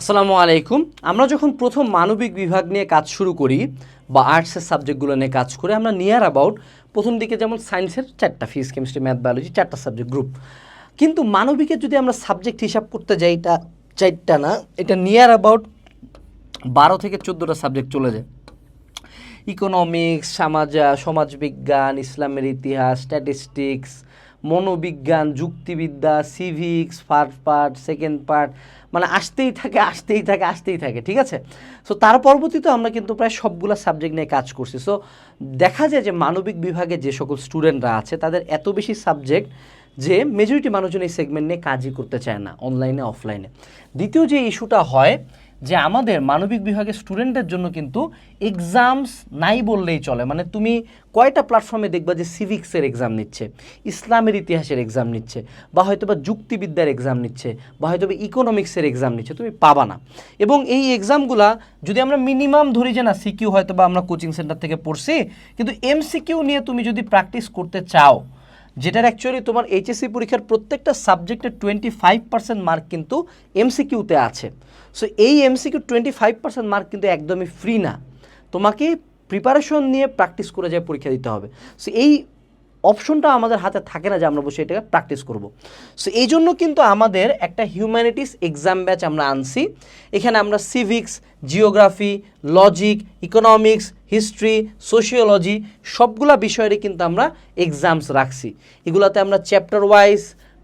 আসসালামু আলাইকুম। আমরা যখন প্রথম মানবিক বিভাগ নিয়ে কাজ শুরু করি বা আর্টসের সাবজেক্টগুলো নিয়ে কাজ করি, আমরা নিয়ার অ্যাবাউট প্রথম দিকে যেমন সায়েন্সের চারটা ফিজিক্স কেমিস্ট্রি ম্যাথ বায়োলজি চারটা সাবজেক্ট গ্রুপ কিন্তু মানবিকের যদি আমরা সাবজেক্ট হিসাব করতে যাই, এটা চারটা না, এটা নিয়ার অ্যাবাউট বারো থেকে চোদ্দোটা সাবজেক্ট চলে যায়। ইকোনমিক্স সমাজ, সমাজবিজ্ঞান, ইসলামের ইতিহাস স্ট্যাটিস্টিক্স মনোবিজ্ঞান, যুক্তিবিদ্যা civics first part second part মানে আসতেই থাকে আসতেই থাকে আসতেই থাকে, ঠিক আছে? সো তার পরবর্তীতে আমরা কিন্তু প্রায় সবগুলো সাবজেক্ট নিয়ে কাজ করছি। সো দেখা যায় যে মানবিক বিভাগে যে সকল স্টুডেন্টরা আছে, তাদের এত বেশি সাবজেক্ট যে মেজরিটি মানুষজন এই সেগমেন্ট নিয়ে কাজই করতে চায় না অনলাইনে অফলাইনে দ্বিতীয় যে ইস্যুটা হয় যে আমাদের মানবিক বিভাগের স্টুডেন্টদের জন্য কিন্তু এক্সামস নাই বললেই চলে। মানে তুমি কয়টা প্ল্যাটফর্মে দেখবা যে সিভিক্সের এক্সাম নিচ্ছে, ইসলামের ইতিহাসের এক্সাম নিচ্ছে, বা হয়তো বা যুক্তিবিদ্যার এক্সাম নিচ্ছে, বা হয়তো বা ইকোনমিক্সের এক্সাম নিচ্ছে, তুমি পাবা না। এবং এই এক্সামগুলা যদি আমরা মিনিমাম ধরি যে না সিকিউ হয়তো বা আমরা কোচিং সেন্টার থেকে পড়ছি, কিন্তু এমসিকিউ নিয়ে তুমি যদি প্র্যাকটিস করতে চাও যেটার অ্যাকচুয়ালি তোমার এইচএসসি পরীক্ষার প্রত্যেকটা সাবজেক্টের টোয়েন্টি ফাইভ পার্সেন্ট মার্ক কিন্তু এমসিকিউতে আছে। সো এই M C Q twenty five percent mark কিন্তু একদমই ফ্রি না। তোমাকে প্রিপারেশন নিয়ে প্র্যাকটিস করে যায় পরীক্ষা দিতে হবে। সো এই অপশনটা আমাদের হাতে থাকে না যে আমরা বসে এটাকে প্র্যাকটিস করব। সো এই জন্য কিন্তু আমাদের একটা হিউম্যানিটিস এক্সাম ব্যাচ আমরা আনছি। এখানে আমরা civics geography logic economics history sociology সবগুলা বিষয়েরই কিন্তু আমরা এক্সামস রাখছি। এগুলাতে আমরা চ্যাপ্টার ওয়াইজ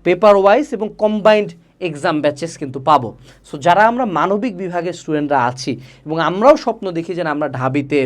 পেপার ওয়াইজ এবং কম্বাইন্ড এক্সাম ব্যাচেস কিন্তু পাবো। সো যারা আমরা মানবিক বিভাগের স্টুডেন্টরা আছি এবং আমরাও স্বপ্ন দেখি যে না, আমরা ঢাবিতে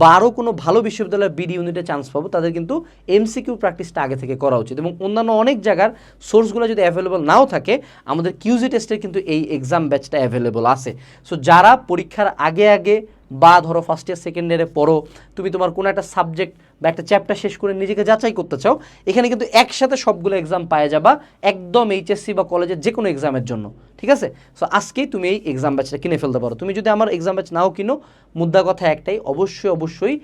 বা আরও কোনো ভালো বিশ্ববিদ্যালয়ের বিডি ইউনিটে চান্স পাবো, তাদের কিন্তু এমসিকিউ প্র্যাকটিসটা আগে থেকে করা উচিত। এবং অন্যান্য অনেক জায়গার সোর্সগুলো যদি অ্যাভেলেবল নাও থাকে, আমাদের কিউজি টেস্টের কিন্তু এই এক্সাম ব্যাচটা অ্যাভেলেবল আছে। সো যারা পরীক্ষার আগে আগে বা ধরো ফার্স্ট ইয়ার সেকেন্ড ইয়ারে পড়ো, তুমি তোমার কোনো একটা সাবজেক্ট বা একটা চ্যাপ্টার শেষ করে নিজেকে যাচাই করতে চাও, এখানে কিন্তু একসাথে সবগুলো এক্সাম পাওয়া যাবা একদম এইচএসসি বা কলেজের যে কোনো এক্সামের জন্য, ঠিক আছে? সো আজকেই তুমি এই এক্সাম ব্যাচটা কিনে ফেলতে পারো। তুমি যদি আমার এক্সাম ব্যাচ নাও কিনো, মুদ্রা কথা একটাই, অবশ্যই অবশ্যই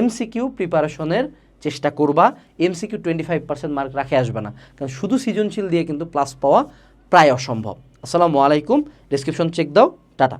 এমসিকিউ প্রিপারেশনের চেষ্টা করবা। M C Q twenty five percent mark রাখে আসবে না। কারণ শুধু সৃজনশীল দিয়ে কিন্তু প্লাস পাওয়া প্রায় অসম্ভব। আসসালামু আলাইকুম ডিসক্রিপশন চেক দাও, টাটা।